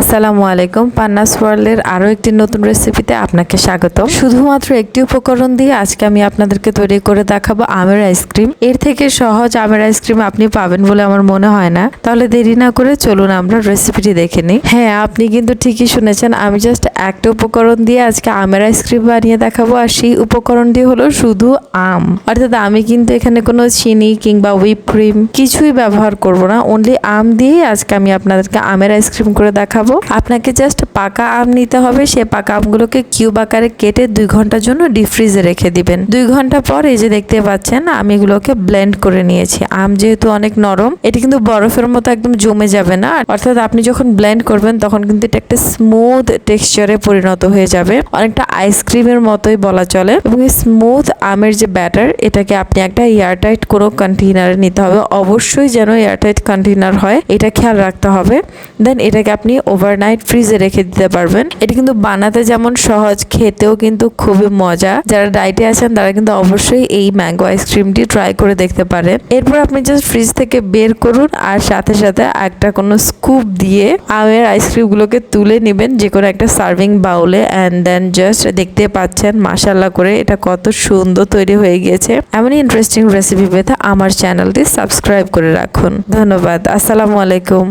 আসসালামু আলাইকুম। পান্নাস ওয়ার্ল্ডের আরও একটি নতুন রেসিপিতে আপনাকে স্বাগত শুধুমাত্র একটি উপকরণ দিয়ে আজকে আমি আপনাদেরকে তৈরি করে দেখাবো আমের আইসক্রিম। এর থেকে সহজ আমের আইসক্রিম আপনি পাবেন বলে আমার মনে হয় না। তাহলে দেরি না করে চলুন আমরা রেসিপিটি দেখে নিই। হ্যাঁ আপনি কিন্তু ঠিকই শুনেছেন, আমি জাস্ট একটা উপকরণ দিয়ে আজকে আমের আইসক্রিম বানিয়ে দেখাবো। আর সেই উপকরণটি হলো শুধু আম। অর্থাৎ আমি কিন্তু এখানে কোনো চিনি কিংবা হুইপ ক্রিম কিছুই ব্যবহার করব না। অনলি আম দিয়েই আজকে আমি আপনাদেরকে আমের আইসক্রিম করে দেখাবো। আপনাকে জাস্ট পাকা আম নিতে হবে। সে পাকা আমগুলোকে কিউব আকারে কেটে দুই ঘণ্টার জন্য ডিপ ফ্রিজে রেখে দিবেন। দুই ঘণ্টা পর এই যে দেখতে পাচ্ছেন, আমি এগুলোকে ব্লেন্ড করে নিয়েছি। আম যেহেতু অনেক নরম, এটি কিন্তু বরফের মতো একদম জমে যাবে না। অর্থাৎ আপনি যখন ব্লেন্ড করবেন, তখন কিন্তু এটা একটা স্মুথ টেক্সচারে পরিণত হয়ে যাবে। অনেকটা আইসক্রিমের মতোই বলা চলে। এবং এই স্মুথ আমের যে ব্যাটার এটাকে আপনি একটা এয়ারটাইট কোনো কন্টেইনারে নিতে হবে। অবশ্যই যেন এয়ারটাইট কন্টেইনার হয়, এটা খেয়াল রাখতে হবে। দেন এটাকে আপনি ওভারনাইট ফ্রিজে রেখে দিতে পারবেন। এটি কিন্তু বানাতে যেমন সহজ, খেতেও কিন্তু খুবই মজা। যারা ডাইটে আছেন, তারা কিন্তু অবশ্যই এই ম্যাঙ্গো আইসক্রিমটি ট্রাই করে দেখতে পারেন। এরপর আপনি জাস্ট ফ্রিজ থেকে বের করুন আর সাথে সাথে একটা কোনো স্কুপ দিয়ে আমের আইসক্রিমগুলোকে তুলে নেবেন, যে কোনো একটা সার্ভিং বাউলে অ্যান্ড দেন জাস্ট দেখতে পাচ্ছেন মাসাল্লাহ করে এটা কত সুন্দর তৈরি হয়ে গিয়েছে। এমনই ইন্টারেস্টিং রেসিপি পেতে আমার চ্যানেলটি সাবস্ক্রাইব করে রাখুন। ধন্যবাদ। আসসালামু আলাইকুম।